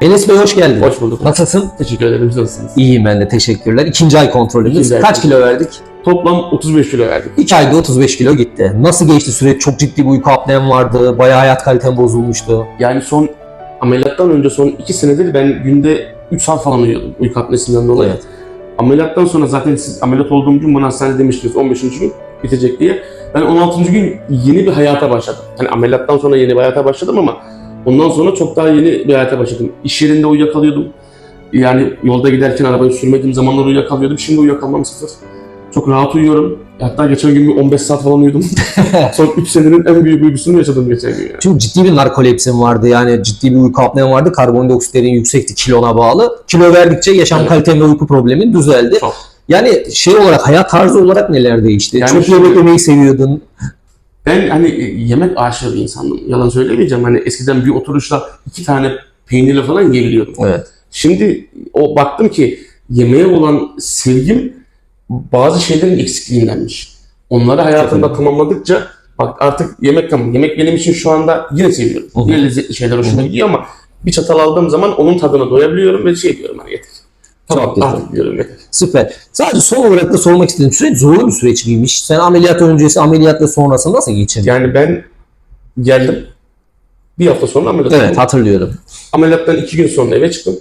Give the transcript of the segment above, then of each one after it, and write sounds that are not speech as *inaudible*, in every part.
Enes Bey hoş geldin. Hoş bulduk. Nasılsın? Teşekkür ederim. Siz nasılsınız? İyiyim ben de teşekkürler. İkinci ay kontrolümüz. İkinci ay Kaç kilo verdik? Toplam 35 kilo verdim. 2 ayda 35 kilo gitti. Nasıl geçti süreç? Çok ciddi bir uyku apnem vardı. Bayağı hayat kalitem bozulmuştu. Yani son ameliyattan önce son 2 senedir ben günde 3 saat falan uyuyordum uyku apnesinden dolayı. Evet. Ameliyattan sonra zaten siz ameliyat olduğum gün bana hastanede demiştiniz 15. gün bitecek diye. Ben 16. gün yeni bir hayata başladım. Hani ameliyattan sonra yeni bir hayata başladım ama ondan sonra çok daha yeni bir hayata başladım. İş yerinde uyuyakalıyordum. Yani yolda giderken arabayı sürmediğim zamanlar uyuyakalıyordum. Şimdi uyuyakalmam sıfır. Çok rahat uyuyorum. Hatta geçen gün bir 15 saat falan uyudum. *laughs* Son 3 senenin en büyük uykusunu yaşadım geçen gün. Yani. Çünkü ciddi bir narkolepsim vardı. Yani ciddi bir uyku apnem vardı. Karbondioksitlerin yüksekti kilona bağlı. Kilo verdikçe yaşam Evet. kalitem ve uyku problemin düzeldi. Çok. Yani şey olarak hayat tarzı olarak neler değişti? Yani Çok yemek yemeyi seviyordun. Ben hani e, yemek aşığı bir insandım. Yalan söylemeyeceğim. Hani eskiden bir oturuşla iki tane peynirle falan yiyebiliyordum. Evet. Şimdi o baktım ki yemeğe olan sevgim bazı şeylerin eksikliğindenmiş. Onları hayatımda tamamladıkça bak artık yemek tamam. Yemek benim için şu anda yine seviyorum. Yine lezzetli şeyler hoşuma gidiyor ama bir çatal aldığım zaman onun tadına doyabiliyorum ve şey diyorum hani. Tamam Çok artık diyorum yeter. Süper. Sadece son olarak da sormak istediğim süreç zorlu bir süreç miymiş? Sen ameliyat öncesi, ameliyat ve sonrası nasıl geçirdin? Yani ben geldim. Bir hafta sonra ameliyat Evet oldum. hatırlıyorum. Ameliyattan iki gün sonra eve çıktım.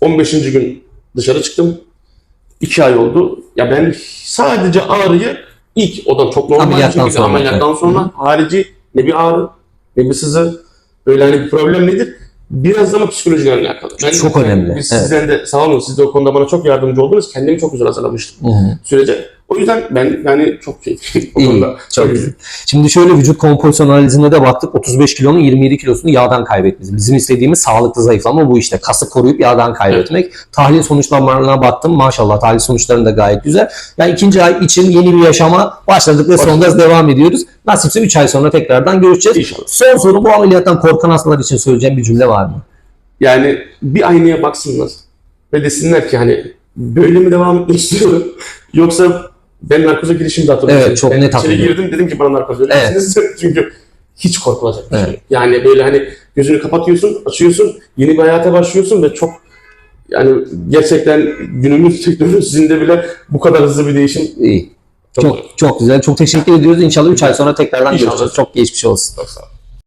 15. gün dışarı çıktım. İki ay oldu. Ya ben sadece ağrıyı ilk o da çok normal Ameliyattan çünkü sonra. ameliyattan sonra harici ne bir ağrı ne bir sızı böyle hani bir problem nedir? Biraz ama psikolojiden alakalı. Ben, Çok önemli, Biz evet. sizden de sağ olun siz de o konuda bana çok yardımcı oldunuz. Kendimi çok güzel hazırlamıştım Hı hı. sürece. O yüzden ben yani çok keyifliyim konuda. çok güzel. Şimdi şöyle vücut kompozisyon analizine de baktık. 35 kilonun 27 kilosunu yağdan kaybetmemiz. Bizim istediğimiz sağlıklı zayıflama bu işte. Kası koruyup yağdan kaybetmek. Tahlil sonuçlarına baktım. Maşallah tahlil sonuçları da gayet güzel. Yani ikinci ay için yeni bir yaşama başladık ve son gaz devam ediyoruz. Nasipse 3 ay sonra tekrardan görüşeceğiz. İnşallah. Son soru bu ameliyattan korkan hastalar için söyleyeceğim bir cümle var mı? Yani bir aynaya baksınlar ve desinler ki hani böyle mi devam etmek istiyorum *laughs* yoksa ben narkoza girişimde hatırlıyorum. Evet, çok ben net hatırlıyorum. girdim dedim ki bana narkoz verir misiniz? *laughs* Çünkü hiç korkulacak bir şey. Evet. yok. Yani böyle hani gözünü kapatıyorsun, açıyorsun, yeni bir hayata başlıyorsun ve çok yani gerçekten günümüz teknolojisinde bile bu kadar hızlı bir değişim İyi. çok, Çok, çok güzel. Çok teşekkür ediyoruz. İnşallah 3 ay sonra tekrardan İnşallah. görüşeceğiz. Çok geçmiş olsun. çok sağ ol.